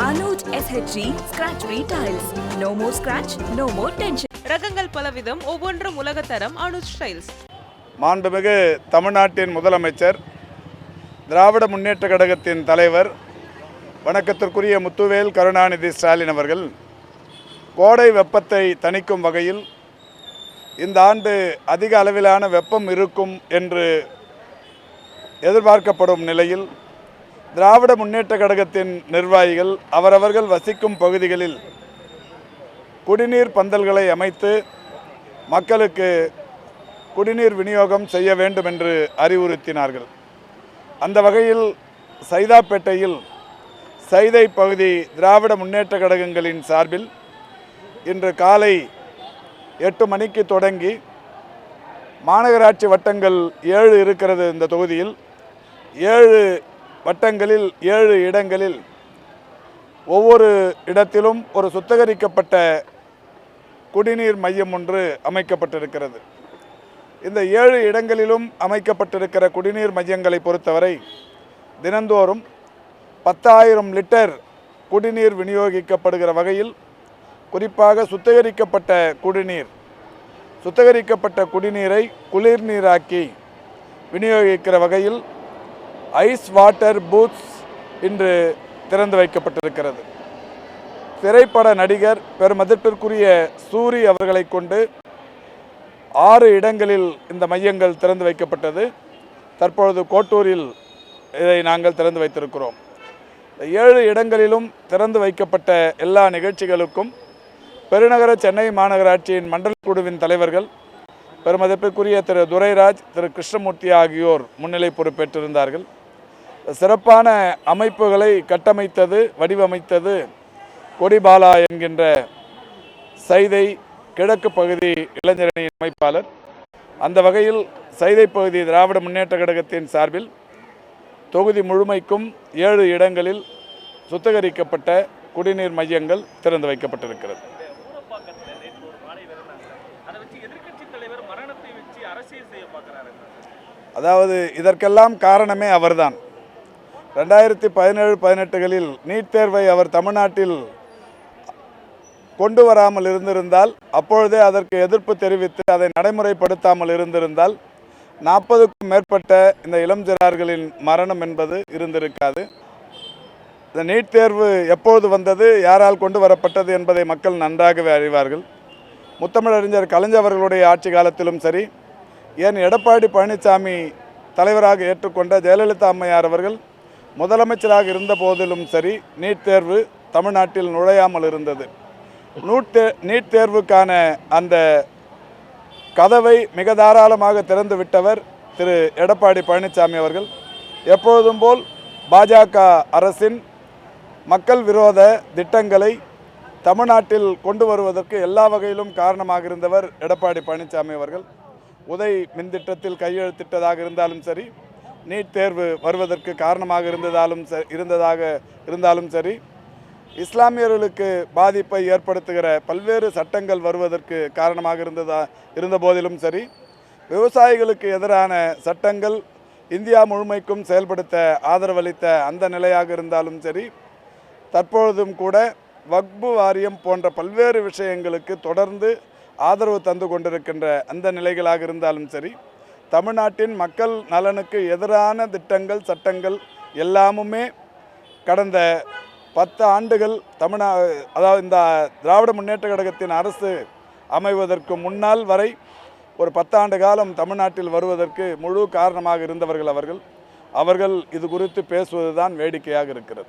Anuj SHG Scratch Free Tiles. No more scratch, no more tension. ரகங்கள் பலவிதம் ஒவ்வொன்றும் உலகத்தரம் அனுஜ் ஸ்டைல்ஸ் மாண்புமிகு தமிழ்நாட்டின் முதலமைச்சர் திராவிட முன்னேற்ற கழகத்தின் தலைவர் வணக்கத்திற்குரிய முத்துவேல் கருணாநிதி ஸ்டாலின் அவர்கள் கோடை வெப்பத்தை தணிக்கும் வகையில் இந்த ஆண்டு அதிக அளவிலான வெப்பம் இருக்கும் என்று எதிர்பார்க்கப்படும் நிலையில் திராவிட முன்னேற்ற கழகத்தின் நிர்வாகிகள் அவரவர்கள் வசிக்கும் பகுதிகளில் குடிநீர் பந்தல்களை அமைத்து மக்களுக்கு குடிநீர் விநியோகம் செய்ய வேண்டும் என்று அறிவுறுத்தினார்கள். அந்த வகையில் சைதாப்பேட்டையில் சைதை பகுதி திராவிட முன்னேற்ற கழகங்களின் சார்பில் இன்று காலை எட்டு மணிக்கு தொடங்கி மாநகராட்சி வட்டங்கள் ஏழு இருக்கிறது இந்த தொகுதியில். ஏழு வட்டங்களில் ஏழு இடங்களில் ஒவ்வொரு இடத்திலும் ஒரு சுத்திகரிக்கப்பட்ட குடிநீர் மையம் ஒன்று அமைக்கப்பட்டிருக்கிறது. இந்த ஏழு இடங்களிலும் அமைக்கப்பட்டிருக்கிற குடிநீர் மையங்களை பொறுத்தவரை தினந்தோறும் பத்தாயிரம் லிட்டர் குடிநீர் விநியோகிக்கப்படுகிற வகையில் குறிப்பாக சுத்திகரிக்கப்பட்ட குடிநீர். சுத்திகரிக்கப்பட்ட குடிநீரை குளிர்நீராக்கி விநியோகிக்கிற வகையில் ஐஸ் வாட்டர் பூத்ஸ் இன்று திறந்து வைக்கப்பட்டிருக்கிறது. திரைப்பட நடிகர் பெருமதிப்பிற்குரிய சூரி அவர்களை கொண்டு ஆறு இடங்களில் இந்த மையங்கள் திறந்து வைக்கப்பட்டது. தற்பொழுது கோட்டூரில் இதை நாங்கள் திறந்து வைத்திருக்கிறோம். இந்த ஏழு இடங்களிலும் திறந்து வைக்கப்பட்ட எல்லா நிகழ்ச்சிகளுக்கும் பெருநகர சென்னை மாநகராட்சியின் மண்டல குழுவின் தலைவர்கள் பெருமதிப்பிற்குரிய திரு துரைராஜ் திரு கிருஷ்ணமூர்த்தி ஆகியோர் முன்னிலை பொறுப்பேற்றிருந்தார்கள். சிறப்பான அமைப்புகளை கட்டமைத்தது வடிவமைத்தது கொடிபாலா என்கின்ற சைதை கிழக்கு பகுதி இளைஞரணியின் அமைப்பாளர். அந்த வகையில் சைதை பகுதி திராவிட முன்னேற்ற கழகத்தின் சார்பில் தொகுதி முழுமைக்கும் ஏழு இடங்களில் சுத்திகரிக்கப்பட்ட குடிநீர் மையங்கள் திறந்து வைக்கப்பட்டிருக்கிறது. அதாவது இதற்கெல்லாம் காரணமே அவர்தான். ரெண்டாயிரத்தி பதினேழு பதினெட்டுகளில் நீட் தேர்வை அவர் தமிழ்நாட்டில் கொண்டு வராமல் இருந்திருந்தால் அப்பொழுதே அதற்கு எதிர்ப்பு தெரிவித்து அதை நடைமுறைப்படுத்தாமல் இருந்திருந்தால் நாற்பதுக்கும் மேற்பட்ட இந்த இளம்சிறார்களின் மரணம் என்பது இருந்திருக்காது. இந்த நீட் தேர்வு எப்பொழுது வந்தது யாரால் கொண்டு வரப்பட்டது என்பதை மக்கள் நன்றாகவே அறிவார்கள். முத்தமிழறிஞர் கலைஞர் அவர்களுடைய ஆட்சி காலத்திலும் சரி ஏன் எடப்பாடி பழனிசாமி தலைவராக ஏற்றுக்கொண்ட ஜெயலலிதா அம்மையார் அவர்கள் முதலமைச்சராக இருந்த போதிலும் சரி நீட் தேர்வு தமிழ்நாட்டில் நுழையாமல் இருந்தது. நூட் தே நீட் தேர்வுக்கான அந்த கதவை மிக தாராளமாக திறந்து விட்டவர் திரு எடப்பாடி பழனிசாமி அவர்கள். எப்பொழுதும் போல் பாஜக அரசின் மக்கள் விரோத திட்டங்களை தமிழ்நாட்டில் கொண்டு வருவதற்கு எல்லா வகையிலும் காரணமாக இருந்தவர் எடப்பாடி பழனிசாமி அவர்கள். உதய் மின்திட்டத்தில் கையெழுத்திட்டதாக இருந்தாலும் சரி நீட் தேர்வு வருவதற்கு காரணமாக இருந்ததாலும் ச- இருந்ததாக இருந்தாலும் சரி இஸ்லாமியர்களுக்கு பாதிப்பை ஏற்படுத்துகிற பல்வேறு சட்டங்கள் வருவதற்கு காரணமாக இருந்ததா இருந்த போதிலும் சரி விவசாயிகளுக்கு எதிரான சட்டங்கள் இந்தியா முழுமைக்கும் செயல்படுத்த ஆதரவளித்த அந்த நிலையாக இருந்தாலும் சரி தற்பொழுதும் கூட வக்பு வாரியம் போன்ற பல்வேறு விஷயங்களுக்கு தொடர்ந்து ஆதரவு தந்து கொண்டிருக்கின்ற அந்த நிலைகளாக இருந்தாலும் சரி தமிழ்நாட்டின் மக்கள் நலனுக்கு எதிரான திட்டங்கள் சட்டங்கள் எல்லாமுமே கடந்த பத்து ஆண்டுகள் தமிழ்நா அதாவது இந்த திராவிட முன்னேற்ற கழகத்தின் அரசு அமைவதற்கு முன்னால் வரை ஒரு பத்தாண்டு காலம் தமிழ்நாட்டில் வருவதற்கு முழு காரணமாக இருந்தவர்கள் அவர்கள். அவர்கள் இது குறித்து பேசுவதுதான் வேடிக்கையாக இருக்கிறது.